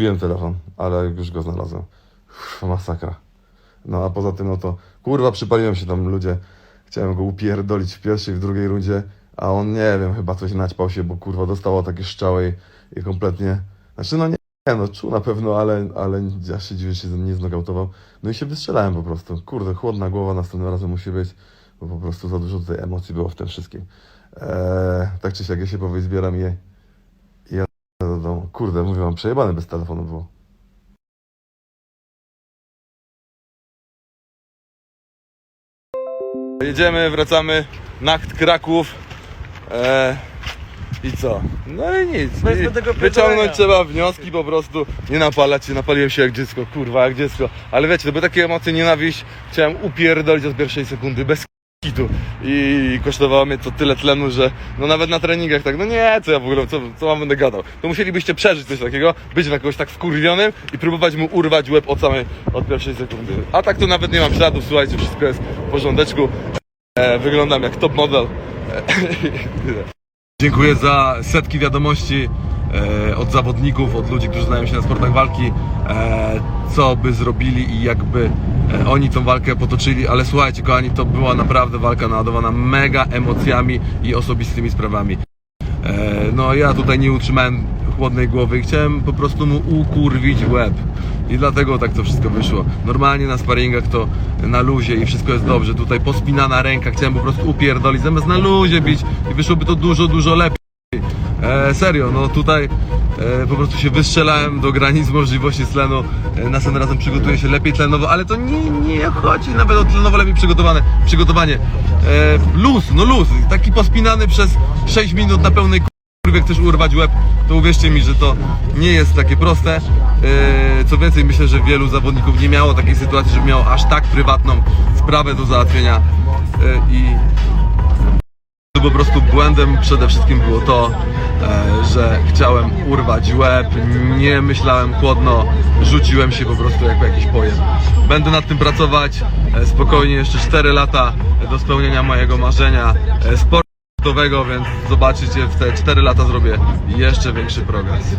zgubiłem telefon, ale już go znalazłem. Uff, masakra. No a poza tym, no to kurwa, przypaliłem się tam ludzie. Chciałem go upierdolić w pierwszej, w drugiej rundzie, a on nie wiem, chyba coś naćpał się, bo kurwa dostało takie strzały i, i kompletnie. Znaczy, no nie, no czuł na pewno, ale, ale ja się dziwię, że się nie znogautował. No i się wystrzelałem po prostu. Kurde, chłodna głowa następnym razem musi być, bo po prostu za dużo tutaj emocji było w tym wszystkim. Eee, tak czy siak, ja się powyzbieram i, i ja do domu. Kurde, mówię, mam przejebane bez telefonu było. Jedziemy, wracamy. Nacht Kraków. E, I co? No i nic. Bez I tego wyciągnąć trzeba wnioski po prostu. Nie napalać się, napaliłem się jak dziecko, kurwa, jak dziecko. Ale wiecie, to były takie emocje, nienawiść. Chciałem upierdolić od pierwszej sekundy, bez kitu. I kosztowało mnie to tyle tlenu, że no nawet na treningach tak, no nie, co ja w ogóle, co, co wam będę gadał. To musielibyście przeżyć coś takiego, być na kogoś tak wkurwionym i próbować mu urwać łeb od samej, od pierwszej sekundy. A tak to nawet nie mam śladów, słuchajcie, wszystko jest w porządeczku. E, wyglądam jak top model. E. Dziękuję za setki wiadomości od zawodników, od ludzi, którzy znają się na sportach walki, e, co by zrobili i jakby e, oni tą walkę potoczyli, ale słuchajcie kochani, to była naprawdę walka naładowana mega emocjami i osobistymi sprawami. E, no ja tutaj nie utrzymałem chłodnej głowy i chciałem po prostu mu ukurwić łeb. I dlatego tak to wszystko wyszło. Normalnie na sparingach to na luzie i wszystko jest dobrze. Tutaj pospinana ręka, chciałem po prostu upierdolić, zamiast na luzie bić i wyszłoby to dużo, dużo lepiej. E, serio, no tutaj e, po prostu się wystrzelałem do granic możliwości tlenu. E, następnym razem przygotuję się lepiej tlenowo, ale to nie, nie chodzi nawet o tlenowo lepiej przygotowane, przygotowanie. E, luz, no luz, taki pospinany przez 6 minut na pełnej kurwie chcesz urwać łeb, to uwierzcie mi, że to nie jest takie proste. E, co więcej, myślę, że wielu zawodników nie miało takiej sytuacji, żeby miało aż tak prywatną sprawę do załatwienia e, i po prostu błędem przede wszystkim było to, że chciałem urwać łeb, nie myślałem chłodno, rzuciłem się po prostu jako jakiś pojem. Będę nad tym pracować, e, spokojnie, jeszcze 4 lata do spełnienia mojego marzenia e, sportowego, więc zobaczycie, w te 4 lata zrobię jeszcze większy progres.